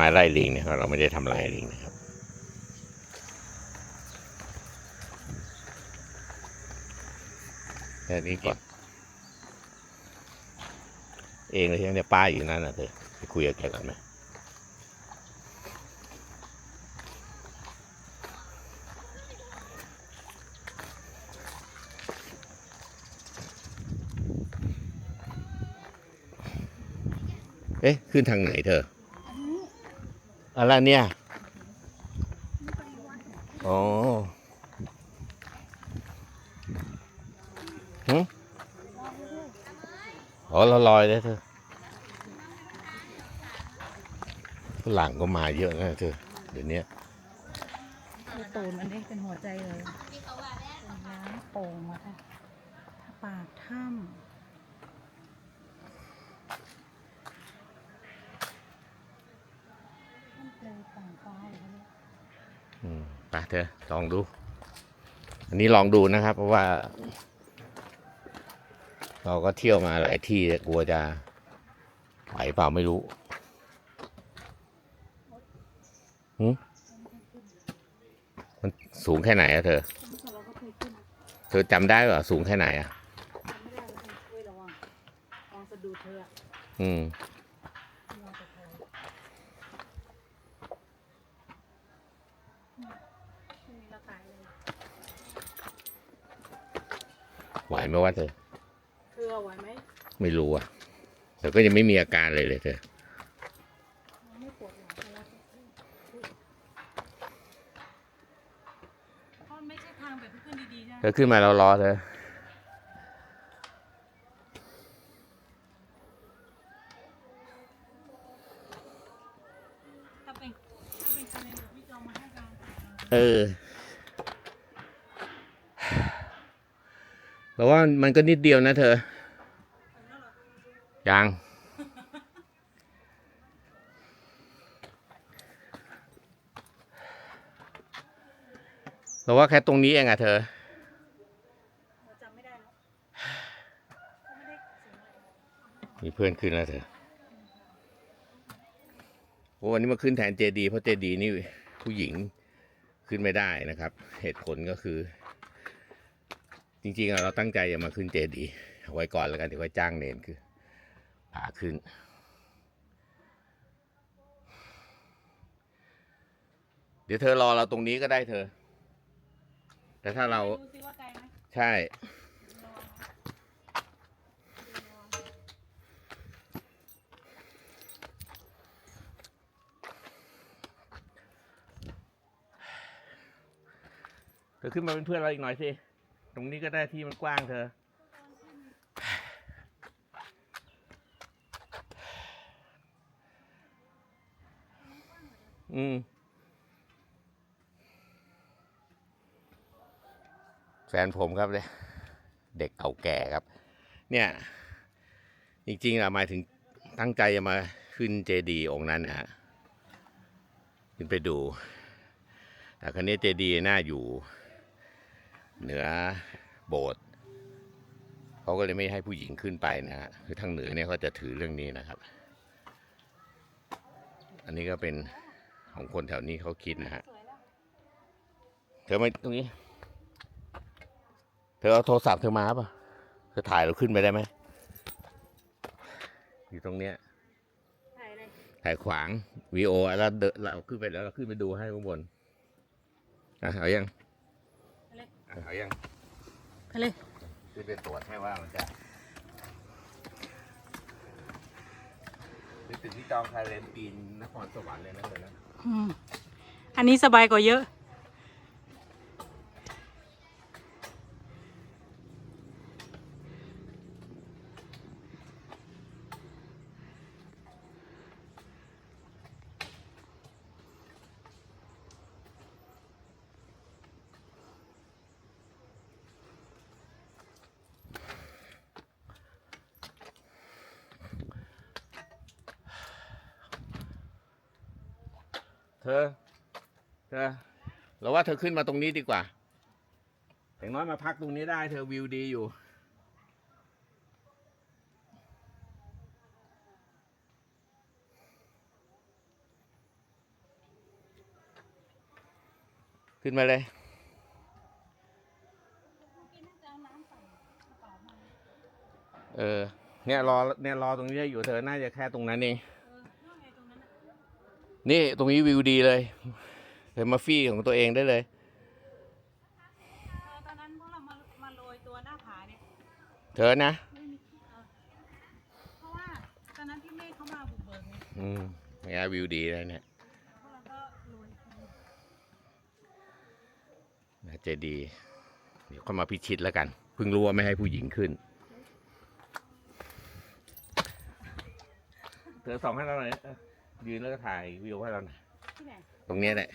เป็นไม้ไล่ลิงนะครับเราไม่ได้ทำลายลิงนะครับแค่นี้ก่อนเองเลยใช่ไหมเนี่ยป้าอยู่นั่นนะเธอไปคุยกับแกก่อนไหมเอ๊ะ ขึ้นทางไหนเธอ อะไรเนี่ยอ๋อหึอ๋อเราลอยเลยเธอฝรั่งก็มาเยอะนะเธอเดี๋ยวนี้คือตูนมันเล็กเป็นหัวใจเลยเป็นน้ำโป่งมาค่ะปากถ้ำมันเลยต่างฟ้าอยู่เนี่ย อืม ไปเธอลองดู อันนี้ลองดูนะครับ เพราะว่า เราก็เที่ยวมาหลายที่กลัวจะไหวเปล่าไม่รู้หึมันสูงแค่ไหนอะเธอเราก็เคยขึ้นเธอจำได้เหรอสูงแค่ไหนอะจำไม่ได้เลยช่วยระวังลองสะดุดเธออะอืม ลองสะเทยไม่มีเราตายเลย ไหวไหมวะเธอเธอไหวไหมไม่รู้อะแต่ก็ยังไม่มีอาการเลยเลยเธอไม่ปวดหลังแล้วมันไม่ใช่ทางแบบที่ขึ้นดีๆนะเธอขึ้นมาเรารอเธอถ้าเป็นถ้าเป็นคะแนนแบบพี่จอมมาให้การเออ แต่ว่ามันก็นิดเดียวนะเธอ ยัง แต่ว่าแค่ตรงนี้เองอะเธอเราจำไม่ได้แล้วเขาไม่ได้เสียงอะไรมีเพื่อนขึ้นแล้วเธอ โอ้วันนี้มาขึ้นแทนเจดีเพราะเจดีนี่ผู้หญิงขึ้นไม่ได้นะครับ เหตุผลก็คือ จริงๆอะเราตั้งใจจะมาขึ้นเจดีเอาไว้ก่อนแล้วกันเดี๋ยวไว้จ้างเนนคือพาขึ้น เดี๋ยวเธอรอเราตรงนี้ก็ได้เธอ แต่ถ้าเราดูสิว่าไกลไหมใช่ เธอขึ้นมาเป็นเพื่อนเราอีกหน่อยสิต รงนี้ก็ได้ที่มันกว้างเธอ อืม แฟนผมครับเลยเด็กเก่าแก่ครับ เนี่ย จริงๆอะหมายถึงตั้งใจจะมาขึ้นเจดีย์องค์นั้นนะฮะขึ้นไปดูแต่ครั้นี้เจดีย์น่าอยู่ เหนือโบสถ์เขาก็เลยไม่ให้ผู้หญิงขึ้นไปนะฮะคือทางเหนือเนี่ยเขาจะถือเรื่องนี้นะครับ อันนี้ก็เป็นของคนแถวนี้เขาคิดนะฮะเธอมาตรงนี้ เธอเอาโทรศัพท์เธอมาป่ะเธอถ่ายเราขึ้นไปได้ไหมอยู่ตรงเนี้ยถ่ายขวางวีโอแล้วเดเราขึ้นไปแล้วเราขึ้นไปดูให้ข้างบนอะเอายัง อะเอายังไปเลยขึ้นไปตรวจให้ว่ามันจะนึกถึงที่จองคาเรนปีนนครสวรรค์เลยนะเลยนะ อืม อันนี้สบายกว่าเยอะ เธอ เธอ เราว่าเธอขึ้นมาตรงนี้ดีกว่า อย่างน้อยมาพักตรงนี้ได้เธอวิวดีอยู่ ขึ้นมาเลยเออเนี่ยรอเนี่ยรอตรงนี้อยู่เธอ น่าจะแค่ตรงนั้นเอง นี่ตรงนี้วิวดีเลยเธอมาฟี่ของตัวเองได้เลย ตอนนั้นพวกเรามามาโรยตัวหน้าผาเนี่ยเธอนะไม่มีเออเพราะว่าตอนนั้นพี่เมฆเขามาบุกเบิกไงอืมเนี่ยวิวดีเลยเนี่ยพวกเราก็โรยนะเจดีย์เดี๋ยวค่อยมาพิชิตแล้วกัน เพิ่งรู้ว่าไม่ให้ผู้หญิงขึ้น เธอส่องให้เราหน่อยเออ ยืนแล้วก็ถ่ายวิวให้เราหน่อยที่ไหน ตรงเนี้ยแหละ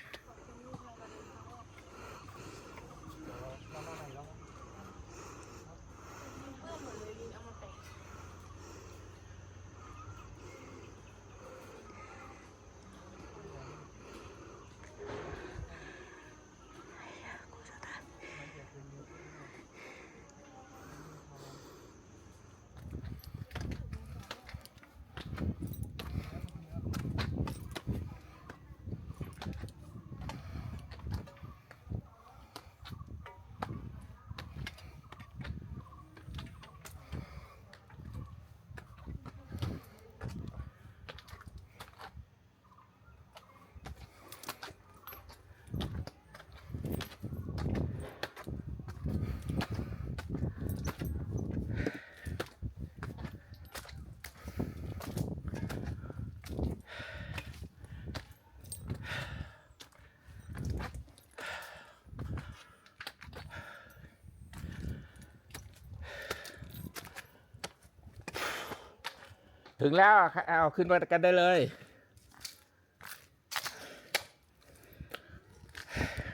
ถึงแล้วเอาขึ้นมากันได้เลย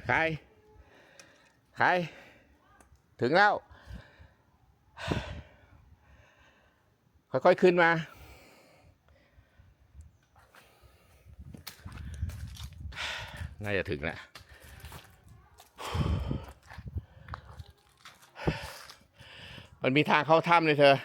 ใครใครถึงแล้ว ค่อยๆขึ้นมา น่าจะถึงแล้วมันมีทางเข้าถ้ำเลยเธอ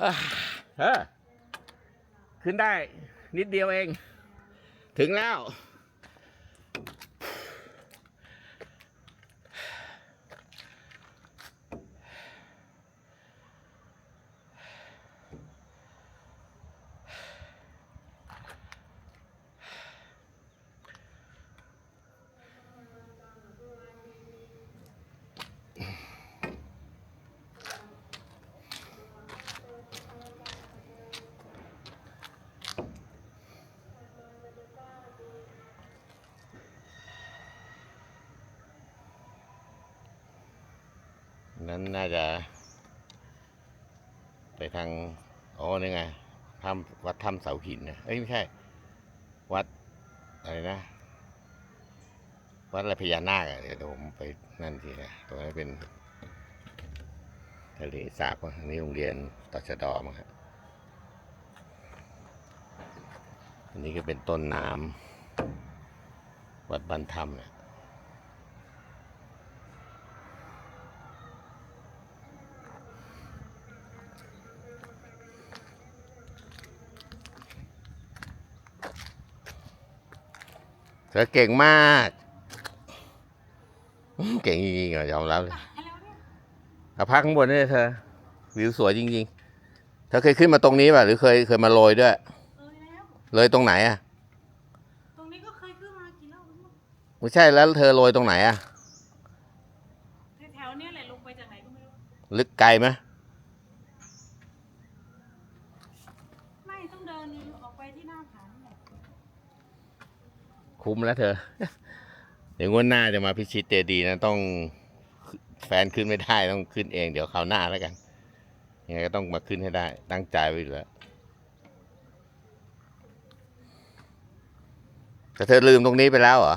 เออขึ้นได้นิดเดียวเอง ถึงแล้ว นั้นน่าจะ ไปทางอ๋อนี่ไงถ้ำวัดถ้ำเสาหินนะเอ้ยไม่ใช่ วัดอะไรนะวัดอะไรพญานาคอะเดี๋ยวผมไปนั่นทีนะตรงนั้นเป็นทะเลสาบอันนี้โรงเรียนตชดมั้งครับอันนี้ก็เป็นต้นน้ำวัดบ้านถ้ำเนี่ย อเก่งมากอื้อเก่งจริงๆอะยอมรับเลยเอาพักข้างบนนี่เธอ วิวสวยจริงๆ เธอเคยขึ้นมาตรงนี้ป่ะ หรือเคยเคยมาโรยด้วย เออแล้ว เลยตรงไหนอะ ตรงนี้ก็เคยขึ้นมากี่รอบแล้วไม่ใช่แล้วเธอโรยตรงไหนอะ แถวๆเนี้ยแหละลงไปจากไหนก็ไม่รู้ ลึกไกลไหมไม่ต้องเดินออกไปที่หน้าผานี่แหละ คุ้มแล้วเธอ เดี๋ยววันหน้าจะมาพิชิตเจดีนะต้องแฟนขึ้นไม่ได้ต้องขึ้นเอง เดี๋ยวคราวหน้าแล้วกันยังไงก็ต้องมาขึ้นให้ได้ ตั้งใจไว้แล้วแต่เธอลืมตรงนี้ไปแล้วเหรอ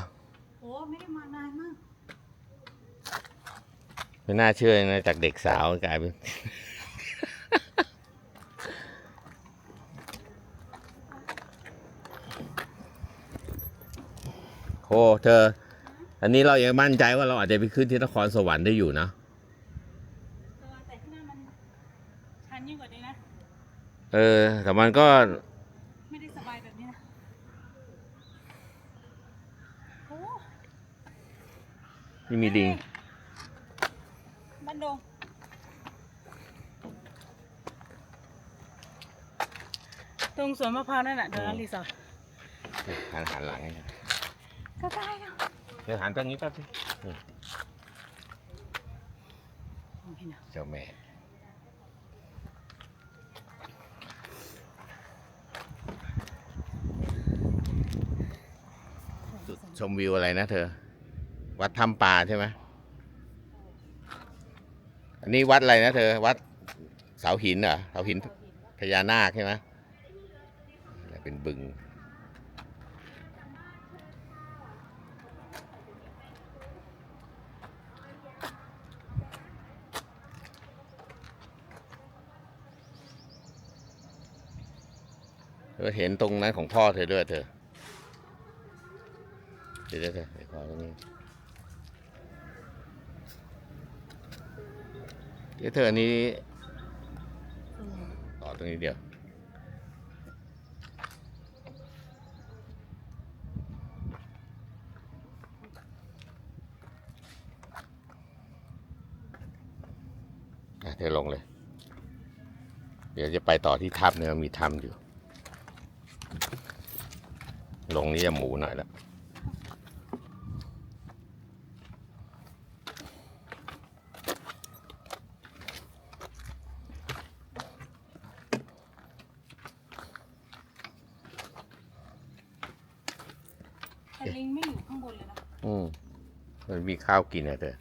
โอ้ไม่ได้มานานมากไม่น่าเชื่อนะจากเด็กสาวกลายเป็น โอ้เธอ อันนี้เรายังมั่นใจว่าเราอาจจะไปขึ้นที่นครสวรรค์ได้อยู่นะแต่ที่นั่นมันชันยิ่งกว่านี้นะ เออ แต่มันก็ ไม่ได้สบายแบบนี้นะโอ้ไม่มีลิงบันดงตรงสวนมะพร้าวนั่นน่ะเดี๋ยวนั้นรีสอร์ทหันหันหลังให้หน่อย ก็ได้เนาะเดี๋ยวหันตรงนี้แป๊บนึงโอเคเนาะเจ้าแม่จุดชมวิวอะไรนะเธอ วัดถ้ำปลาใช่ไหมอันนี้วัดอะไรนะเธอ วัดเสาหินเหรอเสาหินพญานาคใช่ไหมเป็นบึง อเห็นตรงนั้นของพ่อเธอด้วยเธอเดี๋ยวเดี๋ยวเดี๋ยวขอตรงนี้เดี๋ยวเธออันนี้ต่อตรงนี้เดียวเธอลงเลย เดี๋ยวจะไปต่อที่ถ้ำเนี่ยมีถ้ำอยู่ ลงนี่จะหมูหน่อยแล้วแต่ลิงไม่อยู่ข้างบนเลยนะอืมมันมีข้าวกินอะเธอ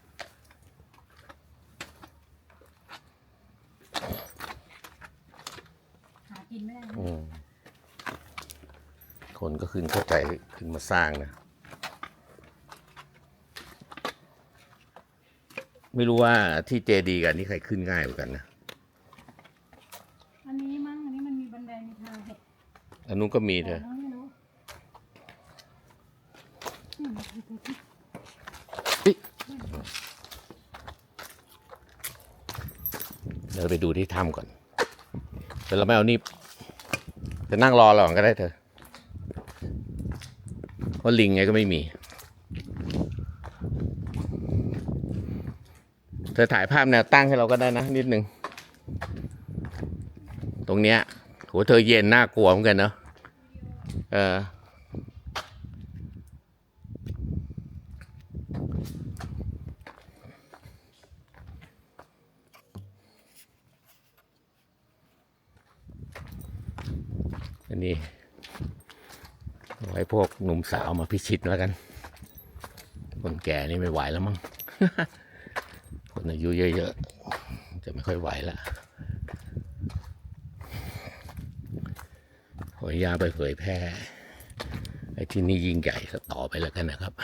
หากินไม่ได้นะ อืม คนก็ขึ้นเข้าใจขึ้นมาสร้างนะ ไม่รู้ว่าที่เจดีกันนี่ใครขึ้นง่ายกว่ากันนะอันนี้มั้งอันนี้มันมีบันไดมีทางเหอันนู้นก็มีเธแต่อน้องไม่รู้อืมเดี๋ยวไปดูที่ถ้ำก่อนแต่เราไม่เอานี่จะนั่งรอเราก่อนก็ได้เธอ เพราะลิงไงก็ไม่มี เธอถ่ายภาพแนวตั้งให้เราก็ได้นะ นิดนึง ตรงเนี้ยโหเธอเย็นน่ากลัวเหมือนกันเนอะเอออันนี้ ไว้พวกหนุ่มสาวมาพิชิตแล้วกัน คนแก่นี่ไม่ไหวแล้วมั้ง คนอายุเยอะๆ จะไม่ค่อยไหวละขออนุญาตไปเผยแพร่ไอ้ที่นี่ยิ่งใหญ่ต่อไปแล้วกันนะครับ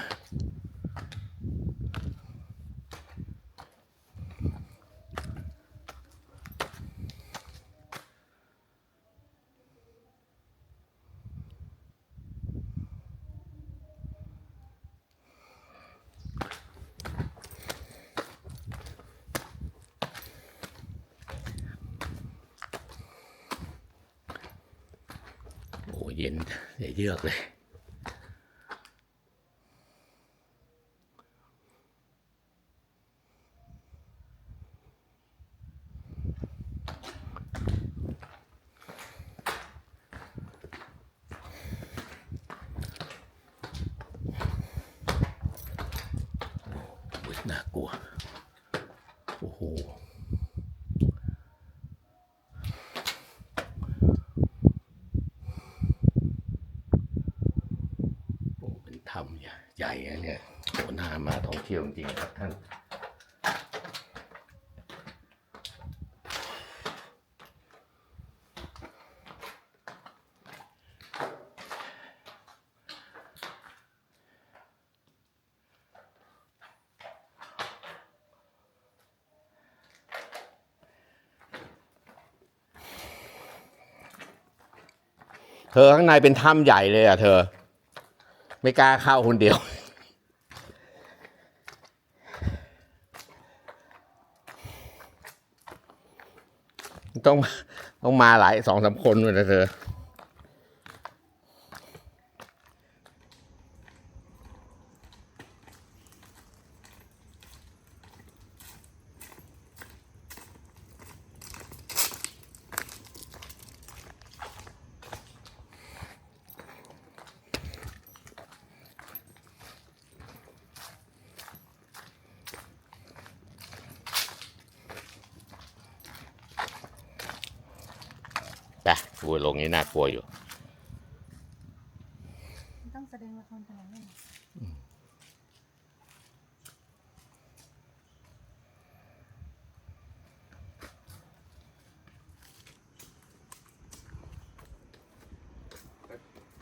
โอ้เย็น อย่าเท่องเที่ยวจริงครับท่าน เธอข้างในเป็นถ้ำใหญ่เลยอะเธอ ไม่กล้าเข้าคนเดียว ต้องต้องมาหลายสองสามคนเลยนะเธอ ไปกูลงนี้น่ากลัวอยู่ ต้องแสดงละครขนาดนั้นเหรอ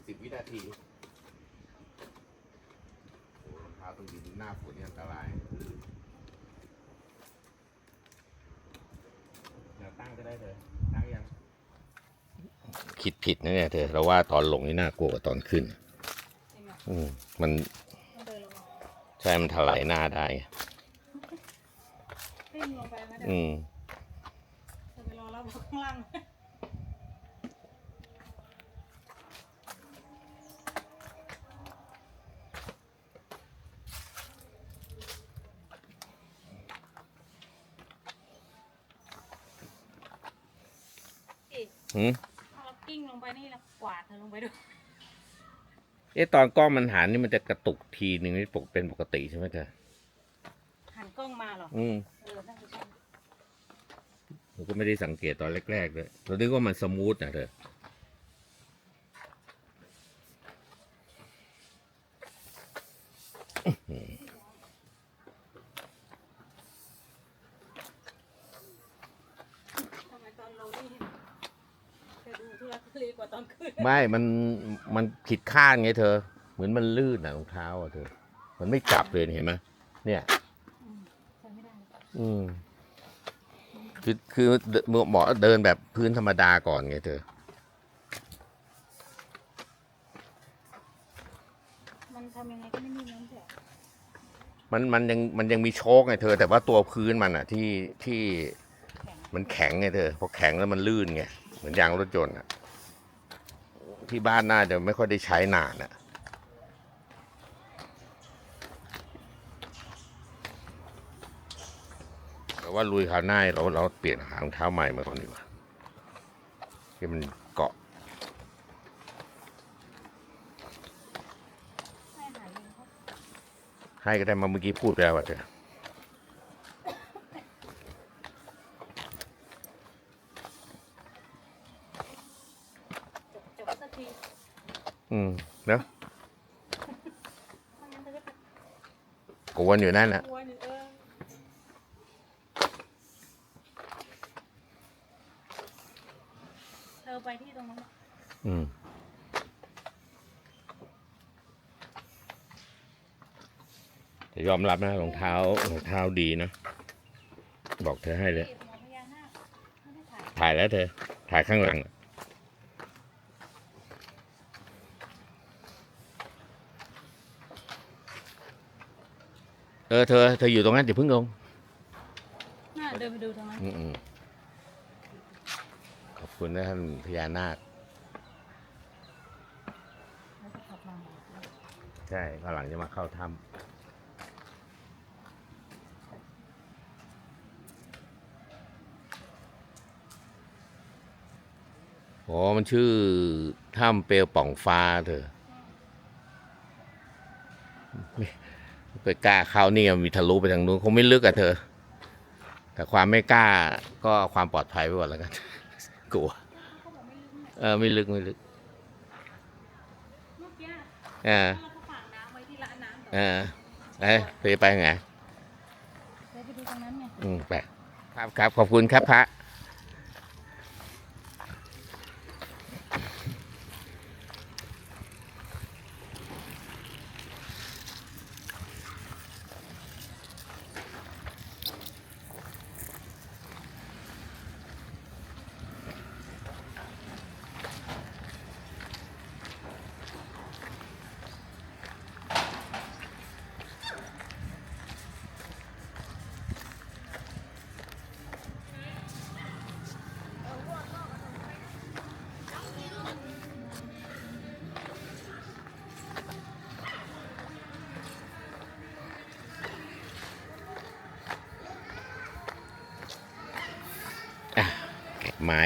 สิบวินาทีโอ้รองเท้าตรงดินหน้าฝนนี่อันตรายเดี๋ยวตั้งก็ได้เลย ตั้งยัง คิ ดผิดนะเนี่ยเธอเราว่าตอนลงนี่น่ากลัวกว่าตอนขึ้นจริงเหรออืมมันต้องเดินลงมาใช่มันถลายหน้าได้ขึ้นลงไปไหมเดี๋ยวอืมจะไปรอรับข้างล่างอีกหืมถ้าเรา กิ้งลงไปนี่เรากวาดเธอลงไปด้วยเอ๊ะตอนกล้องมันหันนี่มันจะกระตุกทีหนึ่งนี่ปกเป็นปกติใช่ไหมเธอ หันกล้องมาเหรอ อืมเออน่าจะใช่ผมก็ไม่ได้สังเกตตอนแรกๆเลยเราคิดว่ามันสมูทนะเธอ ทำไมตอนลงนี่จะดูทุลักทุเลกว่าตอนขึ้น ไม่มันมันผิดคาดไงเธอ เหมือนมันลื่นอะรองเท้าอะเธอ มันไม่จับเลยเห็นไหมเนี่ยอืมใช้ไม่ได้อืมคือคือหมอเดินแบบพื้นธรรมดาก่อนไงเธอ มันทำยังไงก็ไม่นิ่งนั่นแหละมันมันยังมันยังมีโชคไงเธอ แต่ว่าตัวพื้นมันอะที่ที่แข็งมันแข็งไงเธอพอแข็งแล้วมันลื่นไงเหมือนยางรถยนต์อะ ที่บ้านน่าจะไม่ค่อยได้ใช้นานอะแต่ว่าลุยคราวหน้าเราเราเปลี่ยนหารองเท้าใหม่มาก่อนดีกว่าที่มันเกาะให้หายเองเขาให้ก็ได้มาเมื่อกี้พูดไปแล้วว่าเธอ จบจบสักที อืมเนาะไม่งั้นเธอก็จะกวนอยู่นั่นนะกลัวหนึ่งเออเธอไปที่ตรงนั้นอืมแต่ยอมรับนะรองเท้ารองเท้าดีนะ บอกเธอให้เลยเก็บหัวพญานาคไม่ได้ถ่ายถ่ายแล้วเธอ ถ่ายข้างหลังเอ อเธอเธออยู่ตรงนั้นอย่าเพิ่งลงน่าเดินไปดูตรงนั้นอืมอืมขอบคุณนะท่านพญานาค แล้วจะขับมาใช่ข้างหลังจะมาเข้าถ้ำอ๋อ มันชื่อถ้ำเปลวป่องฟ้าเธอไม่ ไปกล้าเข้านี่มันมีทะลุไปทางนู้นคงไม่ลึกอะเธอ แต่ความไม่กล้าก็เอาความปลอดภัยไว้ก่อนแล้วกัน กลัวเขาบอกไม่ลึกเนี่ยเออไม่ลึกไม่ลึกเมื่อกี้เออเราก็ฝากน้ำไว้ที่ร้านน้ำเอต่ออเอ้ยเธอไปไงเดี๋ยวไปดูตรงนั้นไงอืมไปครับครับขอบคุณครับพระ ไม้